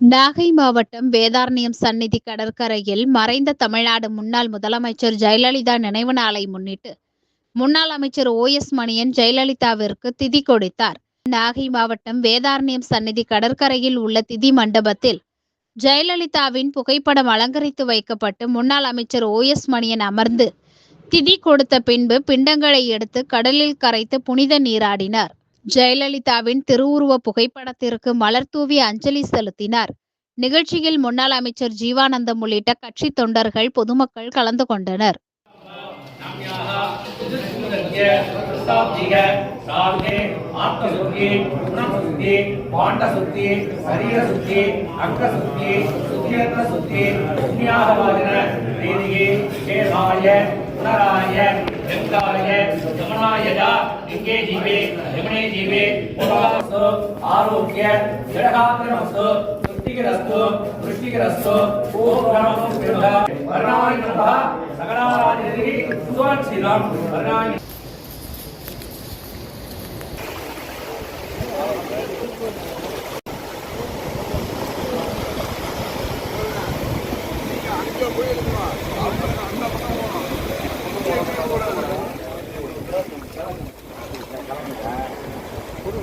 நாகை மாவட்டம் வேதாரண்யம் சந்நிதி கடற்கரையில் மறைந்த தமிழ்நாடு முன்னாள் முதலமைச்சர் ஜெயலலிதா நினைவு நாளை முன்னிட்டு முன்னாள் அமைச்சர் ஓ எஸ் மணியன் ஜெயலலிதாவிற்கு திதி கொடுத்தார். நாகை மாவட்டம் வேதாரண்யம் சந்நிதி கடற்கரையில் உள்ள திதி மண்டபத்தில் ஜெயலலிதாவின் புகைப்படம் அலங்கரித்து வைக்கப்பட்டு முன்னாள் அமைச்சர் ஓ எஸ் மணியன் அமர்ந்து திதி கொடுத்த பின்பு பிண்டங்களை எடுத்து கடலில் கரைத்து புனித நீராடினார். ஜெயலலிதாவின் திருவுருவ புகைப்படத்திற்கு மலர் தூவி அஞ்சலி செலுத்தினார் நிகழ்ச்சியில் முன்னாள் அமைச்சர் ஜீவானந்தம் உள்ளிட்ட கட்சி தொண்டர்கள் பொதுமக்கள் கலந்து கொண்டனர் புனராய வெங்காய யமனாயஜா லிங்கே ஜீவே யமனே ஜீவே புனராஸ்து ஆரோக்கிய ஜடகாத்திரமஸ்து சுஷ்டிகரஸ்து புஷ்டிகரஸ்து பூர்ணமஸ்து விருதா வர்ணாய நமः சகலாராஜிதி சுவாட்சிதம் வர்ணாய